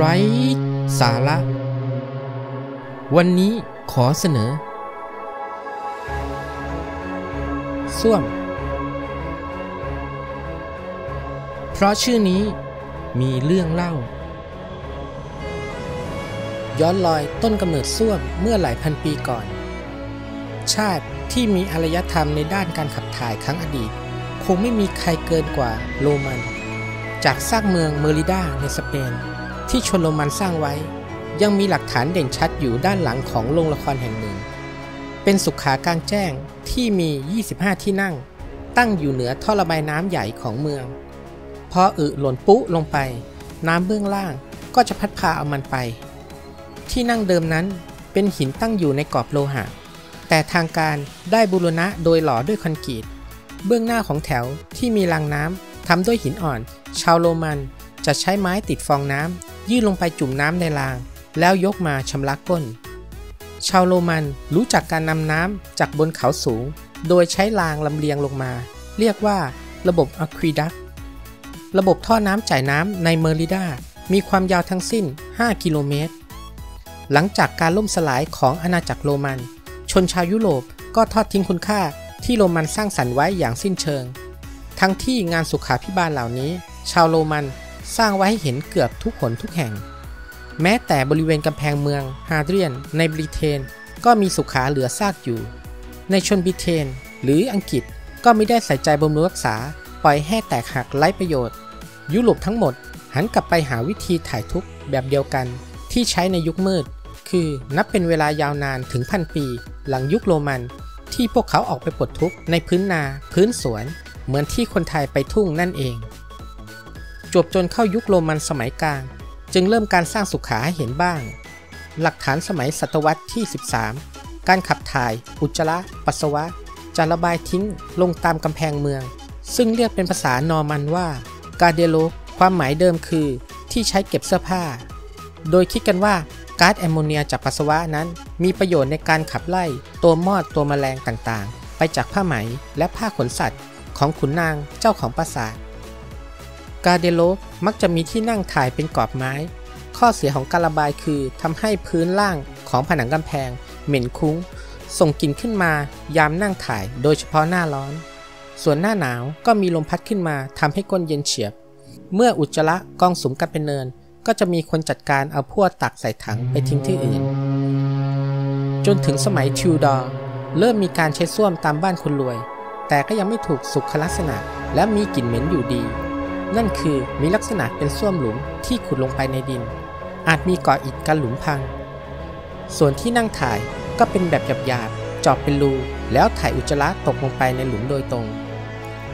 ไร้สาระ วันนี้ขอเสนอส้วม เพราะชื่อนี้มีเรื่องเล่า ย้อนลอยต้นกำเนิดส้วมเมื่อหลายพันปีก่อน ชาติที่มีอารยธรรมในด้านการขับถ่ายครั้งอดีต คงไม่มีใครเกินกว่าโรมัน จากซากเมืองเมริดาในสเปน ที่ชนโรมันสร้างไว้ ยังมีหลักฐานเด่นชัดอยู่ด้านหลังของโรงละครแห่งหนึ่ง เป็นสุขากลางแจ้งที่มี 25 ที่นั่ง ตั้งอยู่เหนือท่อระบายน้ำใหญ่ของเมือง พออึหล่นปุ๊ลงไป น้ำเบื้องล่างก็จะพัดพาเอามันไป ที่นั่งเดิมนั้นเป็นหินตั้งอยู่ในกรอบโลหะ แต่ทางการได้บูรณะโดยหล่อด้วยคอนกรีต เบื้องหน้าของแถวที่มีรางน้ำทำด้วยหินอ่อน ชาวโรมันจะใช้ไม้ติดฟองน้ำ ยื่นลงไปจุ่มน้ำในราง แล้วยกมาชำระก้น ชาวโรมันรู้จักการนำน้ำจากบนเขาสูง โดยใช้รางลำเลียงลงมา เรียกว่าระบบอะควิดักระบบท่อน้ำจ่ายน้ำในเมอริดา มีความยาวทั้งสิ้น 5 กิโลเมตร หลังจากการล่มสลายของอาณาจักรโรมัน ชนชาวยุโรปก็ทอดทิ้งคุณค่าที่โรมันสร้างสรรค์ไว้อย่างสิ้นเชิง ทั้งที่งานสุขาพิบาลเหล่านี้ ชาวโรมัน สร้างไว้ให้เห็นเกือบทุกหนทุกแห่ง แม้แต่บริเวณกำแพงเมืองฮาเดรียน ในบริเทนก็มีสุขาเหลือซากอยู่ ในชนบริเทนหรืออังกฤษก็ไม่ได้ใส่ใจบำรุงรักษา ปล่อยให้แตกหักไร้ประโยชน์ ยุโรปทั้งหมดหันกลับไปหาวิธีถ่ายทุกข์แบบเดียวกันที่ใช้ในยุคมืด คือนับเป็นเวลายาวนานถึงพันปี หลังยุคโรมันที่พวกเขาออกไปปลดทุกข์ในพื้นนา พื้นสวน เหมือนที่คนไทยไปทุ่งนั่นเอง จวบจนเข้ายุคโรมันสมัยกลาง จึงเริ่มการสร้างสุขาให้เห็นบ้าง หลักฐานสมัยศตวรรษที่ 13 การขับถ่าย อุจจาระ ปัสสาวะ จะระบายทิ้งลงตามกำแพงเมือง ซึ่งเรียกเป็นภาษานอร์มันว่า กาเดโล ความหมายเดิมคือ ที่ใช้เก็บเสื้อผ้า โดยคิดกันว่าก๊าซแอมโมเนียจากปัสสาวะนั้น มีประโยชน์ในการขับไล่ตัวมอดตัวแมลงต่างๆ ไปจากผ้าไหมและผ้าขนสัตว์ ของขุนนางเจ้าของปราสาท กาเดโลมักจะมีที่นั่งถ่ายเป็นกรอบไม้ ข้อเสียของการระบายคือทำให้พื้นล่างของผนังกำแพง เหม็นคุ้ง ส่งกลิ่นขึ้นมายามนั่งถ่ายโดยเฉพาะหน้าร้อน ส่วนหน้าหนาวก็มีลมพัดขึ้นมาทำให้ก้นเย็นเฉียบ เมื่ออุจจาระกองสุมกันเป็นเนิน ก็จะมีคนจัดการเอาพวกตักใส่ถังไปทิ้งที่อื่น จนถึงสมัยทิวดอร์เริ่มมีการใช้ส้วมตามบ้านคนรวย แต่ก็ยังไม่ถูกสุขลักษณะและมีกลิ่นเหม็นอยู่ดี นั่นคือมีลักษณะเป็นส้วมหลุมที่ขุดลงไปในดิน อาจมีก่ออิฐกันหลุมพัง ส่วนที่นั่งถ่ายก็เป็นแบบหยาบๆเจาะเป็นรูแล้วถ่ายอุจจาระตกลงไปในหลุมโดยตรง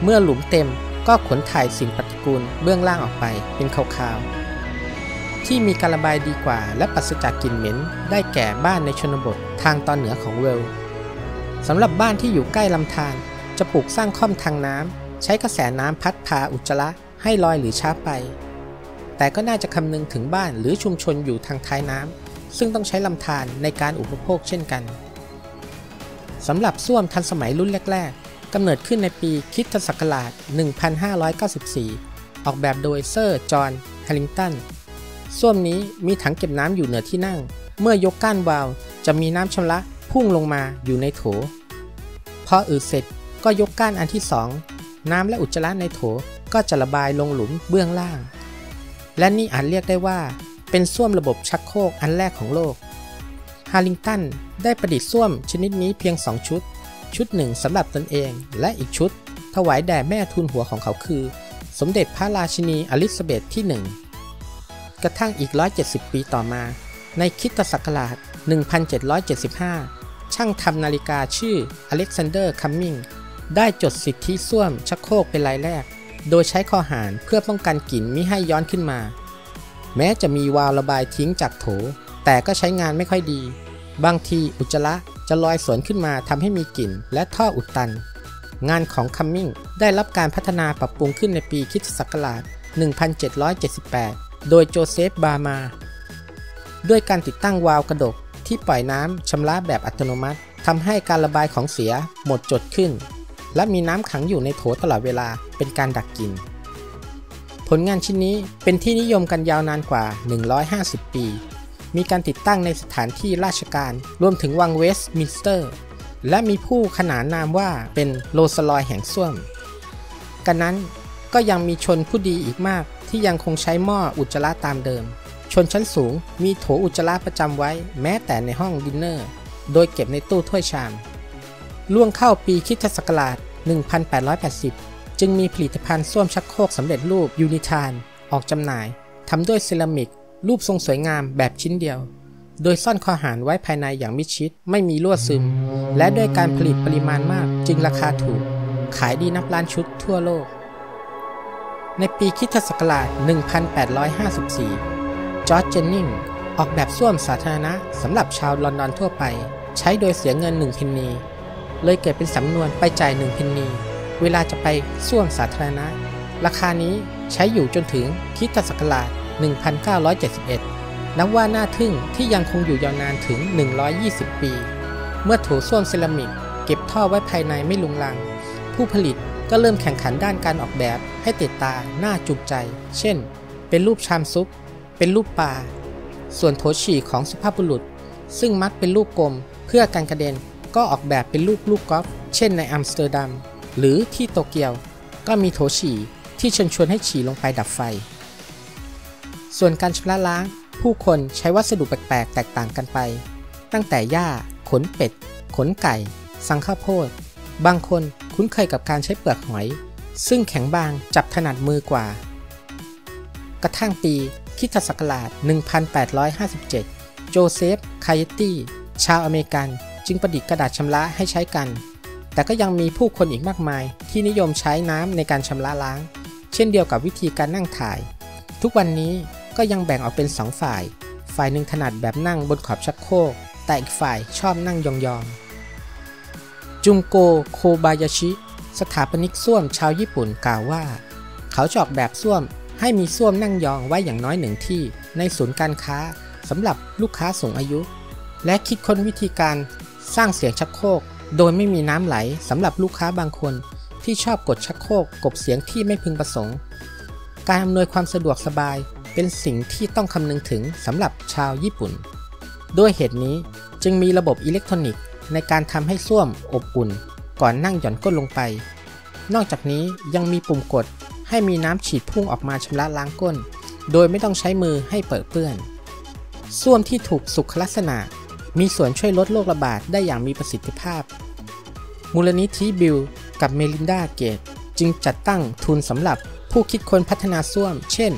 เมื่อหลุมเต็มก็ขนถ่ายสิ่งปฏิกูลเบื้องล่างออกไปเป็นขาวๆ ที่มีการระบายดีกว่าและปราศจากกลิ่นเหม็น ได้แก่บ้านในชนบททางตอนเหนือของเวลส์สำหรับบ้านที่อยู่ใกล้ลำธารจะปลูกสร้างค่อมทางน้ำใช้กระแสน้ำพัดพาอุจจาระ ให้ลอยหรือช้าไป แต่ก็น่าจะคำนึงถึงบ้านหรือชุมชนอยู่ทางท้ายน้ำซึ่งต้องใช้ลำธารในการอุปโภคเช่นกันสำหรับส้วมทันสมัยรุ่นแรกๆกำเนิดขึ้นในปีคริสตศักราช 1594 ออกแบบโดยเซอร์จอห์นแฮลิงตันส้วมนี้มีถังเก็บน้ำอยู่เหนือที่นั่ง เมื่อยกก้านวาล์วจะมีน้ำชำระพุ่งลงมาอยู่ในโถ พออืดเสร็จก็ยกก้านอันที่สองน้ำและอุจจาระในโถ ก็จะระบายลงหลุมเบื้องล่าง และนี่อาจเรียกได้ว่า เป็นส้วมระบบชักโครกอันแรกของโลก ฮาริงตันได้ประดิษฐ์ส้วมชนิดนี้เพียง 2 ชุด ชุดหนึ่งสำหรับตนเองและอีกชุด ถวายแด่แม่ทูลหัวของเขาคือ สมเด็จพระราชินีอลิซาเบธที่ 1 กระทั่งอีก 170 ปีต่อมา ในคิตศักราช 1775 ช่างทำนาฬิกาชื่ออเล็กซานเดอร์ คัมมิงได้จดสิทธิส้วมชักโครกเป็นรายแรก โดยใช้คอหารเพื่อป้องกันกลิ่นมิให้ย้อนขึ้นมา แม้จะมีวาล์วระบายทิ้งจากโถ แต่ก็ใช้งานไม่ค่อยดี บางทีอุจจาระจะลอยสวนขึ้นมาทำให้มีกลิ่นและท่ออุดตัน งานของคัมมิงได้รับการพัฒนาปรับปรุงขึ้นในปีคิสตศักราช 1778 โดยโจเซฟ บามา ด้วยการติดตั้งวาล์วกระดกที่ปล่อยน้ำชำระแบบอัตโนมัติทำให้การระบายของเสียหมดจดขึ้น และมีน้ำขังอยู่ในโถตลอดเวลาเป็นการดักกิน ผลงานชิ้นนี้เป็นที่นิยมกันยาวนานกว่า 150 ปี มีการติดตั้งในสถานที่ราชการ รวมถึงวังเวสต์มินสเตอร์ และมีผู้ขนานนามว่าเป็นโรสลอยแห่งส้วม กันนั้นก็ยังมีชนผู้ดีอีกมากที่ยังคงใช้หม้ออุจจาระตามเดิม ชนชั้นสูงมีโถอุจจาระประจำไว้แม้แต่ในห้องดินเนอร์ โดยเก็บในตู้ถ้วยชาม ล่วงเข้าปีคริสตศักราช 1880 จึงมีผลิตภัณฑ์ส้วมชักโครกสำเร็จรูปยูนิทาน ออกจำหน่ายทำด้วยเซรามิก รูปทรงสวยงามแบบชิ้นเดียว โดยซ่อนคอหารไว้ภายในอย่างมิดชิด ไม่มีรั่วซึม และด้วยการผลิตปริมาณมากจึงราคาถูก ขายดีนับล้านชุดทั่วโลก ในปีคริสตศักราช 1854 จอร์จเจนนิงออกแบบส้วมสาธารณะสำหรับชาวลอนดอนทั่วไป ใช้โดยเสียเงิน1เพนนี เลยเกิดเป็นสำนวนไปจ่าย1เพนนี เวลาจะไปส้วมสาธารณะ ราคานี้ใช้อยู่จนถึงคริสตศักราช 1971 นับว่าน่าทึ่งที่ยังคงอยู่ยาวนานถึง 120 ปี เมื่อโถส้วมเซรามิก เก็บท่อไว้ภายในไม่ลุงลัง ผู้ผลิตก็เริ่มแข่งขันด้านการออกแบบให้ติดตาหน่าจูบใจ เช่น เป็นรูปชามซุป เป็นรูปปลา ส่วนโถฉี่ของสุภาพบุรุษ ซึ่งมักเป็นรูปกลมเพื่อการกระเด็น ก็ออกแบบเป็นรูปลูกกอล์ฟเช่นในอัมสเตอร์ดัมหรือที่โตเกียว ก็มีโถฉี่ที่เชิญชวนให้ฉี่ลงไปดับไฟ ส่วนการชำระล้าง ผู้คนใช้วัสดุแปลกๆ แตกต่างกันไป ตั้งแต่หญ้า ขนเป็ด ขนไก่ สังข้าวโพด บางคนคุ้นเคยกับการใช้เปลือกหอย ซึ่งแข็งบางจับถนัดมือกว่า กระทั่งปีคริสตศักราช 1857 โจเซฟ คายตี้ ชาวอเมริกัน จึงประดิษฐ์กระดาษชำระให้ใช้กัน แต่ก็ยังมีผู้คนอีกมากมาย ที่นิยมใช้น้ำในการชำระล้าง เช่นเดียวกับวิธีการนั่งถ่าย ทุกวันนี้ก็ยังแบ่งออกเป็นสองฝ่าย ฝ่ายหนึ่งถนัดแบบนั่งบนขอบชักโครก แต่อีกฝ่ายชอบนั่งยองๆ จุงโก โคบายาชิ สถาปนิกส้วมชาวญี่ปุ่นกล่าวว่า เขาจอกแบบส้วมให้มีส้วมนั่งยองไว้อย่างน้อยหนึ่งที่ในศูนย์การค้าสำหรับลูกค้าสูงอายุ และคิดค้นวิธีการ สร้างเสียงชักโครกโดยไม่มีน้ำไหลสำหรับลูกค้าบางคน ที่ชอบกดชักโครกกบเสียงที่ไม่พึงประสงค์ การอำนวยความสะดวกสบายเป็นสิ่งที่ต้องคำนึงถึงสำหรับชาวญี่ปุ่น ด้วยเหตุนี้จึงมีระบบอิเล็กทรอนิกส์ ในการทำให้ส้วมอบอุ่น ก่อนนั่งหย่อนก้นลงไป นอกจากนี้ยังมีปุ่มกดให้มีน้ำฉีดพุ่งออกมาชำระล้างก้น โดยไม่ต้องใช้มือให้เปิดเปื้อนส้วมที่ถูกสุขลักษณะ มีส่วนช่วยลดโรคระบาดได้อย่างมีประสิทธิภาพ มูลนิธิบิลกับเมลินดาเกตจึงจัดตั้งทุนสำหรับผู้คิดค้นพัฒนาส้วม เช่น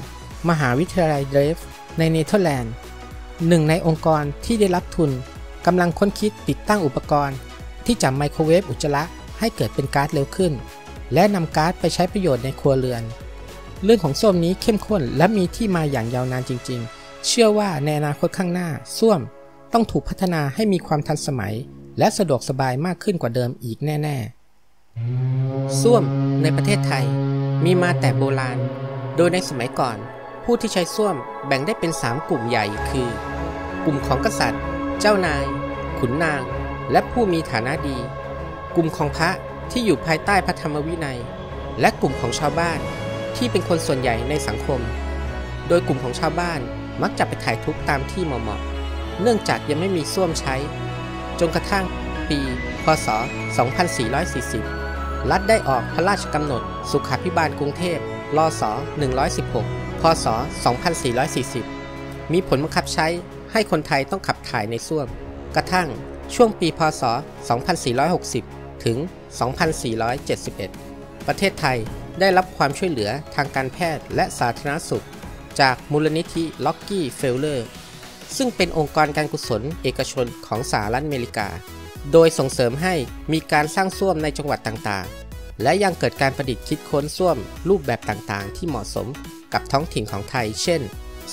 มหาวิทยาลัยเดรฟในเนเธอร์แลนด์หนึ่งในองค์กรที่ได้รับทุนกำลังค้นคิดติดตั้งอุปกรณ์ ที่จับไมโครเวฟอุจจาระให้เกิดเป็นก๊าซเร็วขึ้น และนำก๊าซไปใช้ประโยชน์ในครัวเรือน เรื่องของส้วมนี้เข้มข้นและมีที่มาอย่างยาวนานจริง ๆ เชื่อว่าในอนาคตข้างหน้าส้วม ต้องถูกพัฒนาให้มีความทันสมัย และสะดวกสบายมากขึ้นกว่าเดิมอีกแน่ๆ ส้วมในประเทศไทยมีมาแต่โบราณ โดยในสมัยก่อน ผู้ที่ใช้ส้วมแบ่งได้เป็น 3 กลุ่มใหญ่คือ กลุ่มของกษัตริย์ เจ้านาย ขุนนาง และผู้มีฐานะดี กลุ่มของพระที่อยู่ภายใต้พระธรรมวินัย และกลุ่มของชาวบ้านที่เป็นคนส่วนใหญ่ในสังคม โดยกลุ่มของชาวบ้านมักจะไปถ่ายทุกข์ตามที่เหมาะ เนื่องจากยังไม่มีส้วมใช้ จนกระทั่งปี พศ 2440 รัฐได้ออกพระราชกำหนด สุขาภิบาลกรุงเทพรศ116 พศ 2440 มีผลบังคับใช้ให้คนไทยต้องขับถ่ายในส้วม กระทั่งช่วงปี พศ 2460 ถึง 2471 ประเทศไทยได้รับความช่วยเหลือทางการแพทย์และสาธารณสุข จากมูลนิธิล็อกกี้เฟลเลอร์ ซึ่งเป็นองค์กรการกุศลเอกชนของสหรัฐอเมริกา โดยส่งเสริมให้มีการสร้างส้วมในจังหวัดต่างๆ และยังเกิดการประดิษฐ์คิดค้นส้วมรูปแบบต่างๆ ที่เหมาะสมกับท้องถิ่นของไทย เช่น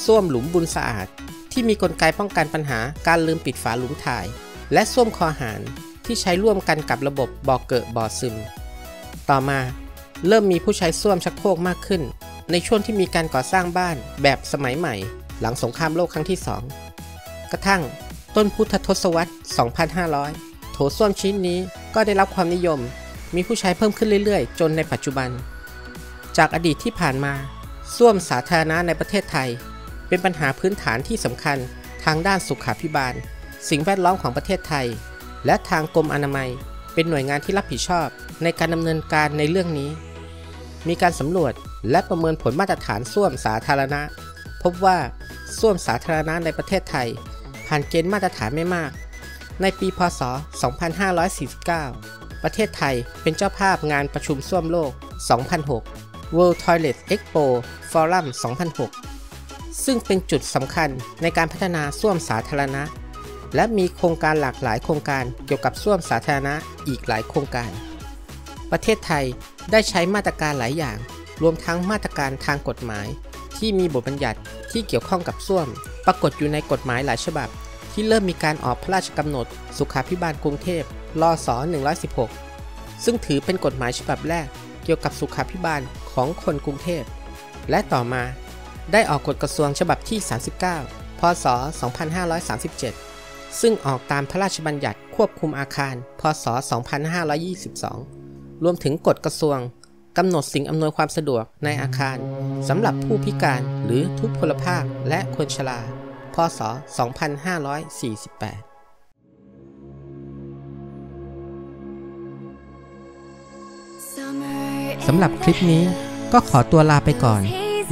ส้วมหลุมบุญสะอาด ที่มีกลไกป้องกันปัญหาการลืมปิดฝาหลุมถ่าย และส้วมคอหารที่ใช้ร่วมกันกับระบบบ่อเกิดบ่อซึม ต่อมา เริ่มมีผู้ใช้ส้วมชักโครกมากขึ้น ในช่วงที่มีการก่อสร้างบ้านแบบสมัยใหม่ หลังสงครามโลกครั้งที่ 2 กระทั่งต้นพุทธทศวรรษ 2500 โถส้วมชิ้นนี้ก็ได้รับความนิยม มีผู้ใช้เพิ่มขึ้นเรื่อยๆ จนในปัจจุบัน จากอดีตที่ผ่านมาส้วมสาธารณะในประเทศไทย เป็นปัญหาพื้นฐานที่สำคัญทางด้านสุขาภิบาล สิ่งแวดล้อมของประเทศไทย และทางกรมอนามัย เป็นหน่วยงานที่รับผิดชอบในการดำเนินการในเรื่องนี้ มีการสำรวจและประเมินผลมาตรฐานส้วมสาธารณะ พบว่าส้วมสาธารณะในประเทศไทย ผ่านเกณฑ์มาตรฐานไม่มาก ในปีพศ 2549 ประเทศไทยเป็นเจ้าภาพงานประชุมส้วมโลก 2006 World Toilet Expo Forum 2006 ซึ่งเป็นจุดสำคัญในการพัฒนาส้วมสาธารณะ และมีโครงการหลากหลายโครงการเกี่ยวกับส้วมสาธารณะอีกหลายโครงการ ประเทศไทยได้ใช้มาตรการหลายอย่าง รวมทั้งมาตรการทางกฎหมาย ที่มีบทบัญญัติที่เกี่ยวข้องกับส้วม ปรากฏอยู่ในกฎหมายหลายฉบับ ที่เริ่มมีการออกพระราชกำหนด สุขาภิบาลกรุงเทพรศ116 ซึ่งถือเป็นกฎหมายฉบับแรกเกี่ยวกับสุขาภิบาลของคนกรุงเทพ และต่อมาได้ออกกฎกระทรวงฉบับที่ 39 พศ 2537 ซึ่งออกตามพระราชบัญญัติควบคุมอาคาร พศ 2522 รวมถึงกฎกระทรวง กำหนดสิ่งอำนวยความสะดวกในอาคารสำหรับผู้พิการหรือทุพพลภาพและคนชรา พศ 2548สำหรับคลิปนี้ก็ขอตัวลาไปก่อน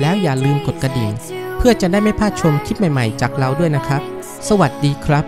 แล้วอย่าลืมกดกระดิ่ง เพื่อจะได้ไม่พลาดชมคลิปใหม่ๆ จากเราด้วยนะครับ สวัสดีครับ